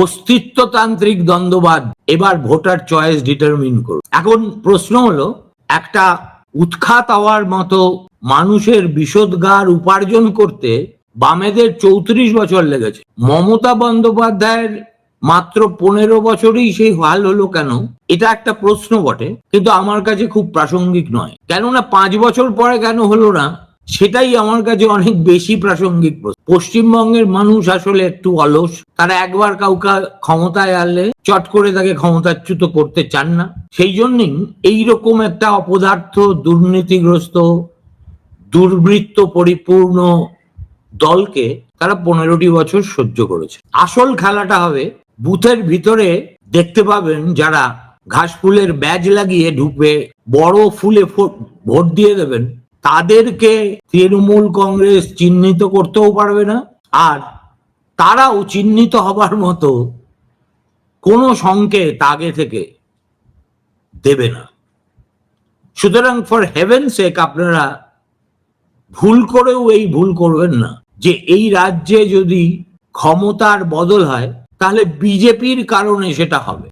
অস্তিত্বতান্ত্রিক দ্বন্দ্ববাদ, এবার voter choice determine করুন। এখন প্রশ্ন হলো, একটা উৎখাত হওয়ার মতো মানুষের বিষোদ্গার উপার্জন করতে বামেদের চৌত্রিশ বছর লেগেছে। মমতা বন্দ্যোপাধ্যায়ের মাত্র পনেরো বছরেই সেই হাল হলো কেন? এটা একটা প্রশ্ন বটে, কিন্তু আমার কাছে খুব প্রাসঙ্গিক নয়। কেননা পাঁচ বছর পরে কেন হলো না? সেটাই আমার কাছে অনেক বেশি প্রাসঙ্গিক প্রশ্ন। পশ্চিমবঙ্গের মানুষ আসলে একটু অলস। তারা একবার কাউকে ক্ষমতায় আনলে চট করে তাকে ক্ষমতাচ্যুত করতে চান না। সেই জন্যই এইরকম একটা অপদার্থ, দুর্নীতিগ্রস্ত, দুর্বৃত্ত, পরিপূর্ণ দলকে তারা পনেরোটি বছর সহ্য করেছে। আসল খেলাটা হবে বুথের ভিতরে দেখতে পাবেন যারা ঘাস ফুলের ব্যাজ লাগিয়ে ঢুকবে, বড় ফুলে ভোট দিয়ে দেবেন। তাদেরকে তৃণমূল কংগ্রেস চিহ্নিত করতেও পারবে না। আর তারাও চিহ্নিত হবার মতো কোনো সংকেত আগে থেকে দেবে না। সুতরাং ফর হেভেন সেক আপনারা ভুল করেও এই ভুল করবেন না। যে এই রাজ্যে যদি ক্ষমতার বদল হয়, তাহলে বিজেপির কারণে সেটা হবে।